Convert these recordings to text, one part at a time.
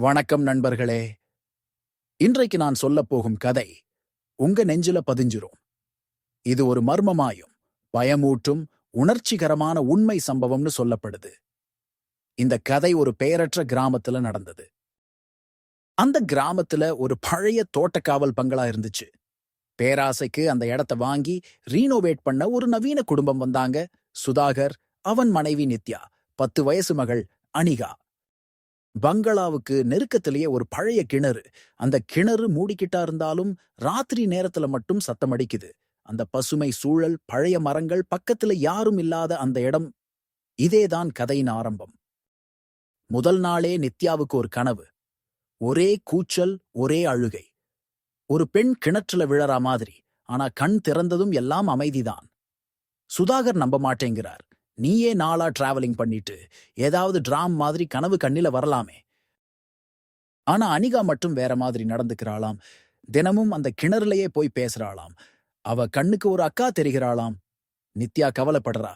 வணக்கம் நண்பர்களே. இன்றைக்கு நான் சொல்லப் போகும் கதை உங்க நெஞ்சில பதிஞ்சிரும். இது ஒரு மர்மமாயும் பயமூட்டும் உணர்ச்சிகரமான உண்மை சம்பவம்னு சொல்லப்படுது. இந்த கதை ஒரு பெயரற்ற கிராமத்துல நடந்தது. அந்த கிராமத்துல ஒரு பழைய தோட்டக்காவல் பங்களா இருந்துச்சு. பேராசைக்கு அந்த இடத்த வாங்கி ரீனோவேட் பண்ண ஒரு நவீன குடும்பம் வந்தாங்க. சுதாகர் அவன் மனைவி நித்யா பத்து வயசு மகள் அனிகா. பங்களாவுக்கு நெருக்கத்திலேயே ஒரு பழைய கிணறு. அந்த கிணறு மூடிக்கிட்டா இருந்தாலும் ராத்திரி நேரத்துல மட்டும் சத்தம் அடிக்குது. அந்த பசுமை சூழல் பழைய மரங்கள் பக்கத்துல யாரும் இல்லாத அந்த இடம். இதேதான் கதையின் ஆரம்பம். முதல் நாளே நித்யாவுக்கு ஒரு கனவு. ஒரே கூச்சல் ஒரே அழுகை. ஒரு பெண் கிணற்றுல விழறா மாதிரி. ஆனா கண் திறந்ததும் எல்லாம் அமைதிதான். சுதாகர் நம்ப மாட்டேங்கிறார். நீயே நாளா டிராவலிங் பண்ணிட்டு ஏதாவது டிராம் மாதிரி கனவு கண்ணில வரலாமே. ஆனா அனிகா மட்டும் வேற மாதிரி நடந்துக்கிறாளாம். தினமும் அந்த கிணறுலயே போய் பேசுறாளாம். அவ கண்ணுக்கு ஒரு அக்கா தெரிகிறாளாம். நித்யா கவலைப்படுறா.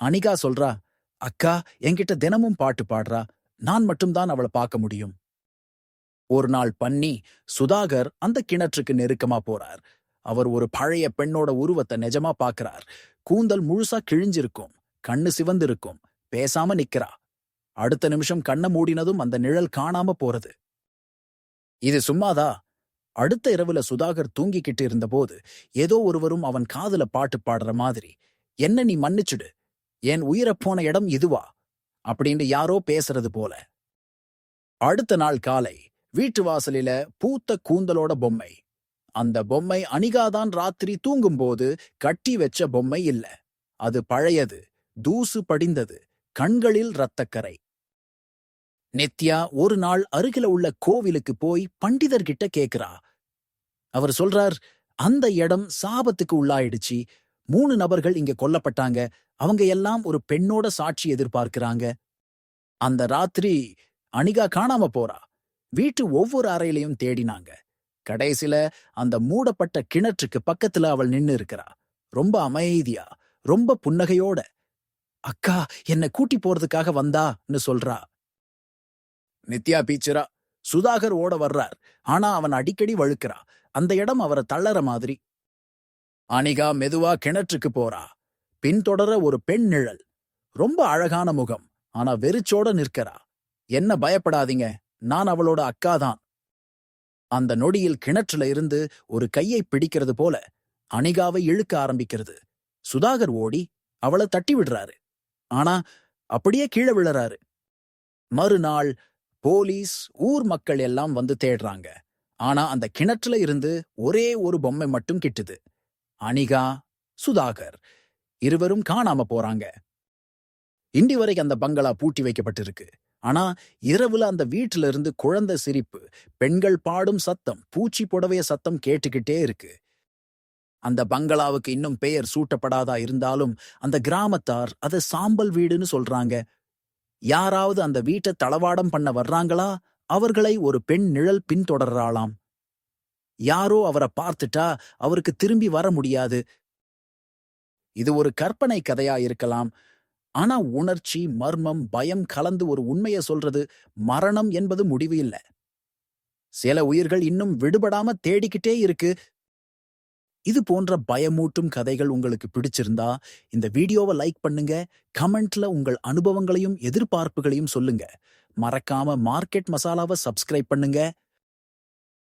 அனிகா சொல்றா அக்கா என்கிட்ட தினமும் பாட்டு பாடுறா. நான் மட்டும்தான் அவளை பார்க்க முடியும். ஒரு நாள் பண்ணி சுதாகர் அந்த கிணற்றுக்கு நெருக்கமா போறார். அவர் ஒரு பழைய பெண்ணோட உருவத்தை நிஜமா பாக்குறார். கூந்தல் முழுசா கிழிஞ்சிருக்கும். கண்ணு சிவந்திருக்கும். பேசாம நிக்கிறா. அடுத்த நிமிஷம் கண்ண மூடினதும் அந்த நிழல் காணாம போறது. இது சும்மாதா? அடுத்த இரவுல சுதாகர் தூங்கிக்கிட்டு இருந்தபோது ஏதோ ஒருவரும் அவன் காதுல பாட்டு பாடுற மாதிரி என்ன நீ மன்னிச்சுடு. என் உயிரப் போன இடம் இதுவா? அப்படின்னு யாரோ பேசுறது போல. அடுத்த நாள் காலை வீட்டு வாசலில பூத்த கூந்தலோட பொம்மை. அந்த பொம்மை அணிகாதான் ராத்திரி தூங்கும்போது கட்டி வச்ச பொம்மை இல்ல. அது பழையது. தூசு படிந்தது கண்களில் இரத்தக்கரை. நித்யா ஒரு நாள் அருகில உள்ள கோவிலுக்கு போய் பண்டிதர்கிட்ட கேக்குறா. அவர் சொல்றார் அந்த இடம் சாபத்துக்கு உள்ளாயிடுச்சு. மூணு நபர்கள் இங்க கொல்லப்பட்டாங்க. அவங்க எல்லாம் ஒரு பெண்ணோட சாட்சி எதிர்பார்க்கிறாங்க. அந்த ராத்திரி அனிகா காணாம போறா. வீட்டு ஒவ்வொரு அறையிலையும் தேடினாங்க. கடைசில அந்த மூடப்பட்ட கிணற்றுக்கு பக்கத்துல அவள் நின்னு இருக்கிறா ரொம்ப அமைதியா ரொம்ப புன்னகையோட. அக்கா என்ன கூட்டி போறதுக்காக வந்தான்னு சொல்றா. நித்யா பீச்சரா. சுதாகர் ஓட வர்றார். ஆனா அவன் அடிக்கடி வழுக்கிறா. அந்த இடம் அவரை தள்ளற மாதிரி. அனிகா மெதுவா கிணற்றுக்கு போறா. பின்தொடர ஒரு பெண் நிழல். ரொம்ப அழகான முகம். ஆனா வெறிச்சோட நிற்கிறா. என்ன பயப்படாதீங்க. நான் அவளோட அக்காதான் அந்த நொடியில் கிணற்றுல இருந்து ஒரு கையை பிடிக்கிறது போல அனிகாவை இழுக்க ஆரம்பிக்கிறது. சுதாகர் ஓடி அவளை தட்டி விடுறாரு. ஆனா அப்படியே கீழே விழறாரு. மறுநாள் போலீஸ் ஊர் மக்கள் எல்லாம் வந்து தேடுறாங்க. ஆனா அந்த கிணற்றுல இருந்து ஒரே ஒரு பொம்மை மட்டும் கிட்டுது. அனிகா சுதாகர் இருவரும் காணாம போறாங்க. இண்டி வரைக்கும் அந்த பங்களா பூட்டி வைக்கப்பட்டிருக்கு. ஆனா இரவுல அந்த வீட்டுல இருந்து குழந்தை சிரிப்பு பெண்கள் பாடும் சத்தம் பூச்சி புடவைய சத்தம் கேட்டுக்கிட்டே இருக்கு. அந்த பங்களாவுக்கு இன்னும் பெயர் சூட்டப்படாதா இருந்தாலும் அந்த கிராமத்தார் அதை சாம்பல் வீடுன்னு சொல்றாங்க. யாராவது அந்த வீட்டை தளவாடம் பண்ண வர்றாங்களா? அவர்களை ஒரு பெண் நிழல் பின்தொடர்றாளாம். யாரோ அவரை பார்த்துட்டா அவருக்கு திரும்பி வர முடியாது. இது ஒரு கற்பனை கதையா இருக்கலாம். ஆனா உணர்ச்சி மர்மம் பயம் கலந்து ஒரு உண்மைய சொல்றது மரணம் என்பது முடிவு இல்ல. சில உயிர்கள் இன்னும் விடுபடாம தேடிக்கிட்டே இருக்கு. இது போன்ற பயமூட்டும் கதைகள் உங்களுக்கு பிடிச்சிருந்தா இந்த வீடியோவை லைக் பண்ணுங்க கமெண்ட்ல உங்கள் அனுபவங்களையும் எதிர்பார்ப்புகளையும் சொல்லுங்க. மறக்காம மார்க்கெட் மசாலாவை சப்ஸ்கிரைப் பண்ணுங்க.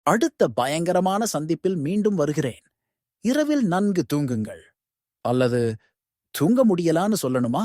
அடுத்த பயங்கரமான சந்திப்பில் மீண்டும் வருகிறேன். இரவில் நன்கு தூங்குங்கள். அல்லது தூங்க முடியலான்னு சொல்லணுமா?